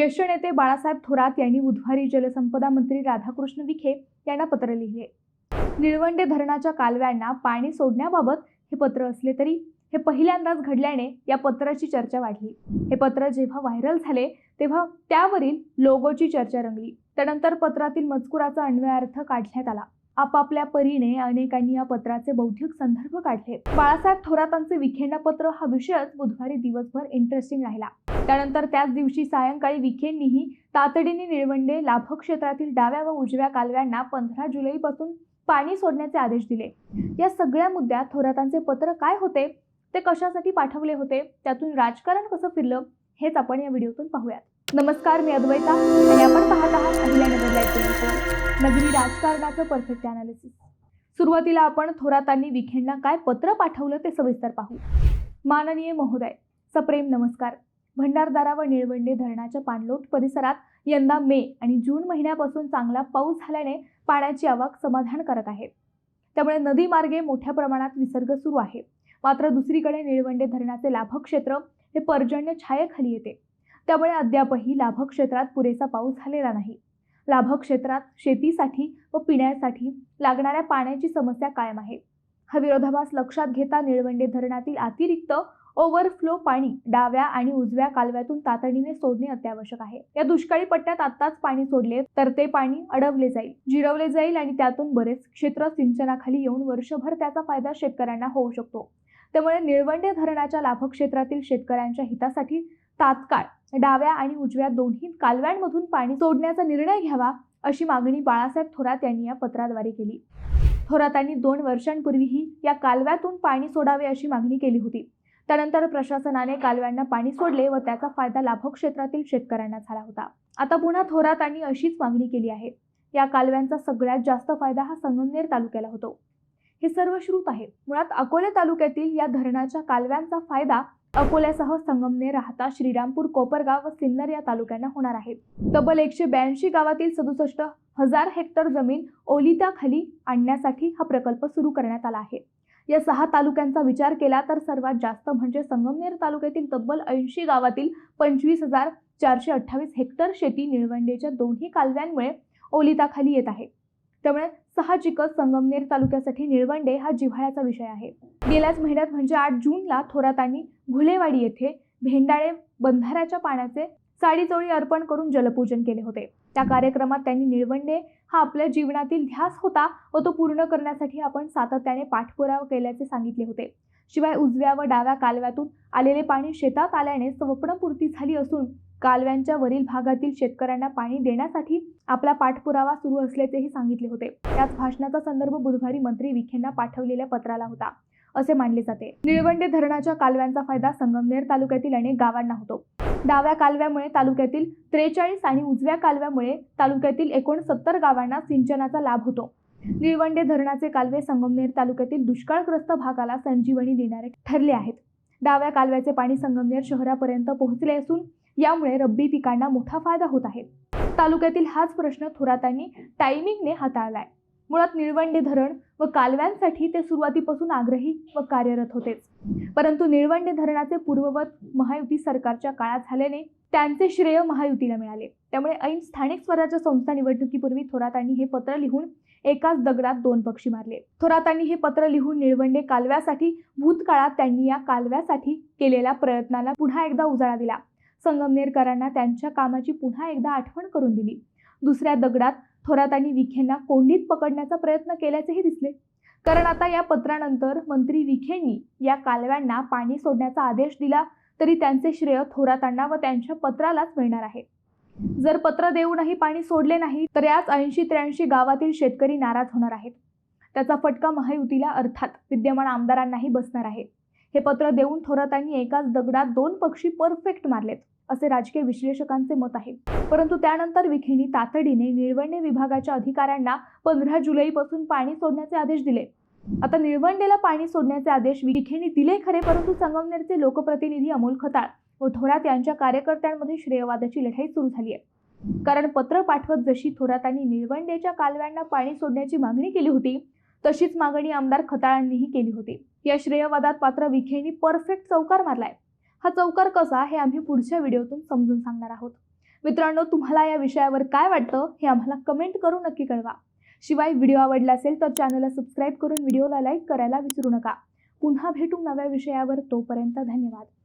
ज्येष्ठ नेते बाळासाहेब थोरात यांनी बुधवारी जलसंपदा मंत्री राधाकृष्ण विखे यांना पत्र लिहिले. निळवंडे धरणाच्या कालव्यांना पाणी सोडण्याबाबत हे पत्र असले तरी हे पहिल्यांदाच घडल्याने या पत्राची चर्चा वाढली. हे पत्र जेव्हा व्हायरल झाले तेव्हा त्यावरील लोगोची चर्चा रंगली. त्यानंतर पत्रातील मजकुराचा अन्वयार्थ काढण्यात आला. आपापल्या परीने अनेकांनी या पत्राचे बौद्धिक संदर्भ काढले. बाळासाहेब थोरातांचे विखेंडा पत्र हा विषयच बुधवारी दिवसभर इंटरेस्टिंग राहिला. त्यानंतर त्याच दिवशी सायंकाळी विखेंनीही तातडीने निळवंडे लाभक्षेत्रातील डाव्या व उजव्या कालव्यांना पंधरा जुलैपासून पाणी सोडण्याचे आदेश दिले. या सगळ्या मुद्द्यात थोरातांचे पत्र काय होते? ते कशासाठी पाठवले होते? त्यातून राजकारण कसं फिरलं? हेच आपण या व्हिडिओतून पाहूयात. नमस्कार मी अद्वैता आणि आपण पाहत आहात अहिल्यानगर नगरी राजकारणाचं परफेक्ट अनालिसिस सुरुवातीला आपण थोरातांनी विखेंना काय पत्र पाठवलं ते सविस्तर पाहू. माननीय महोदय सप्रेम नमस्कार. भंडारदारा व निळवंडे धरणाच्या पाणलोट परिसरात यंदा मे आणि जून महिन्यापासून चांगला पाऊस झाल्याने पाण्याची आवक समाधानकारक आहे. त्यामुळे नदीमार्गे मोठ्या प्रमाणात विसर्ग सुरू आहे. मात्र दुसरीकडे निळवंडे धरणाचे लाभक्षेत्र हे पर्जन्य छायेखाली येते. त्यामुळे अद्यापही लाभक्षेत्रात पुरेसा पाऊस झालेला नाही. लाभक्षेत्रात शेतीसाठी व पिण्यासाठी लागणाऱ्या पाण्याची समस्या कायम आहे. हा विरोधाभास लक्षात घेता निळवंडे धरणातील अतिरिक्त ओव्हरफ्लो पाणी डाव्या आणि उजव्या कालव्यातून तातडीने सोडणे अत्यावश्यक आहे. या दुष्काळी पट्ट्यात आताच पाणी सोडले तर ते पाणी अडवले जाईल जिरवले जाईल आणि त्यातून बरेच क्षेत्र सिंचनाखाली येऊन वर्षभर त्याचा फायदा शेतकऱ्यांना होऊ शकतो. त्यामुळे निळवंडे धरणाच्या लाभक्षेत्रातील शेतकऱ्यांच्या हितासाठी तात्काळ डाव्या आणि उजव्या दोन्ही कालव्यांमधून पाणी सोडण्याचा निर्णय घ्यावा अशी मागणी बाळासाहेब थोरात यांनी या पत्राद्वारे केली. थोरातांनी दोन वर्षांपूर्वीही या कालव्यातून पाणी सोडावे अशी मागणी केली होती. त्यानंतर प्रशासनाने कालव्यांना पाणी सोडले व त्याचा फायदा लाभक्षेत्रातील शेतकऱ्यांना झाला होता. आता पुन्हा थोरातांनी अशीच मागणी केली आहे. या कालव्यांचा सगळ्यात जास्त फायदा हा संगमनेर तालुक्याला होतो. हे सर्व श्रुत आहे. मुळात अकोले तालुक्यातील या धरणाच्या कालव्यांचा फायदा अकोल्यासह संगमनेर राहता श्रीरामपूर कोपरगाव व सिन्नर या तालुक्यांना होणार आहे. तब्बल एकशे ब्याऐंशी गावातील सदुसष्ट हजार हेक्टर जमीन ओलिताखाली आणण्यासाठी हा प्रकल्प सुरू करण्यात आला आहे. या सहा तालुक्यांचा विचार केला तर सर्वात जास्त म्हणजे संगमनेर तालुक्यातील तब्बल ऐंशी गावातील पंचवीस हजार चारशे अठ्ठावीस हेक्टर शेती निळवंडेच्या दोन्ही कालव्यांमुळे ओलिताखाली येत आहे. त्यामुळे साहजिकच संगमनेर तालुक्यासाठी निळवंडे हा जिव्हाळ्याचा विषय आहे. गेल्याच महिन्यात म्हणजे आठ जूनला थोरातांनी घुलेवाडी येथे भेंडाळे बंधाऱ्याच्या पाण्याचे साडीचोळी अर्पण करून जलपूजन केले होते. त्या कार्यक्रमात त्यांनी निळवंडे हा आपल्या जीवनातील ध्यास होता व तो पूर्ण करण्यासाठी आपण सातत्याने पाठपुरावा केल्याचे सांगितले होते. शिवाय उजव्या व डाव्या कालव्यातून आलेले पाणी शेतात आल्याने स्वप्नपूर्ती झाली असून कालव्यांच्या वरील भागातील शेतकऱ्यांना पाणी देण्यासाठी आपला पाठपुरावा सुरू असल्याचेही सांगितले होते. त्याच भाषणाचा संदर्भ बुधवारी मंत्री विखेंना पाठवलेल्या पत्राला होता. असे मानले जाते. निळवंडे धरणाच्या कालव्यांचा फायदा संगमनेर तालुक्यातील अनेक गावांना होतो. डाव्या कालव्यामुळे तालुक्यातील त्रेचाळीस आणि उजव्या कालव्यामुळे तालुक्यातील एकोणसत्तर गावांना सिंचनाचा लाभ होतो. निळवंडे धरणाचे कालवे संगमनेर तालुक्यातील दुष्काळग्रस्त भागाला संजीवनी देणारे ठरले आहेत. डाव्या कालव्याचे पाणी संगमनेर शहरापर्यंत पोहोचले असून यामुळे रब्बी पिकांना मोठा फायदा होत आहे. तालुक्यातील हाच प्रश्न थोरातांनी टायमिंगने हाताळलाय. मुळात निळवंडे धरण व कालव्यांसाठी ते सुरुवातीपासून आग्रही व कार्यरत होतेच. परंतु निळवंडे धरणाचे पूर्ववत महायुती सरकारच्या काळात झाल्याने त्यांचे श्रेय महायुतीला मिळाले. त्यामुळे ऐन स्थानिक स्वराज्य संस्था निवडणुकीपूर्वी थोरातांनी हे पत्र लिहून एकाच दगडात दोन पक्षी मारले. थोरातांनी हे पत्र लिहून निळवंडे कालव्यासाठी भूतकाळात त्यांनी या कालव्यासाठी केलेल्या प्रयत्नाला पुन्हा एकदा उजाळा दिला. संगमनेरकरांना त्यांच्या कामाची पुन्हा एकदा आठवण करून दिली. दुसऱ्या दगडात थोरातांनी विखेंना कोंडीत पकडण्याचा प्रयत्न केल्याचेही दिसले. कारण आता या पत्रानंतर मंत्री विखेंनी या कालव्यांना पाणी सोडण्याचा आदेश दिला तरी त्यांचे श्रेय थोरातांना व त्यांच्या पत्रालाच मिळणार आहे. जर पत्र देऊनही पाणी सोडले नाही तर याच ऐंशी त्र्याऐंशी गावातील शेतकरी नाराज होणार आहेत. त्याचा फटका महायुतीला अर्थात विद्यमान आमदारांनाही बसणार आहे. हे पत्र देऊन थोरातांनी एकाच दगडात दोन पक्षी परफेक्ट मारलेत असे राजकीय विश्लेषकांचे मत आहे. परंतु त्यानंतर विखेंनी तातडीने निळवंडे विभागाच्या अधिकाऱ्यांना पंधरा जुलैपासून पाणी सोडण्याचे आदेश दिले. आता निळवंडेला पाणी सोडण्याचे आदेश विखेंनी दिले खरे परंतु संगमनेरचे लोकप्रतिनिधी अमोल खताळ व थोरात यांच्या कार्यकर्त्यांमध्ये श्रेयवादाची लढाई सुरू झाली आहे. कारण पत्र पाठवत जशी थोरातांनी निळवंडेच्या कालव्यांना पाणी सोडण्याची मागणी केली होती तशीच मागणी आमदार खताळांनीही केली होती. या श्रेयवादात पात्र विखेंनी परफेक्ट चौकार मारलाय. हा चौकार कसा हे आम्ही पुढच्या व्हिडिओतून समजून सांगणार आहोत. मित्रांनो तुम्हाला या विषयावर काय वाटतं हे आम्हाला कमेंट करून नक्की कळवा. शिवाय व्हिडिओ आवडला असेल तर चॅनलला सबस्क्राईब करून व्हिडिओला लाईक करायला विसरू नका. पुन्हा भेटू नव्या विषयावर तोपर्यंत धन्यवाद.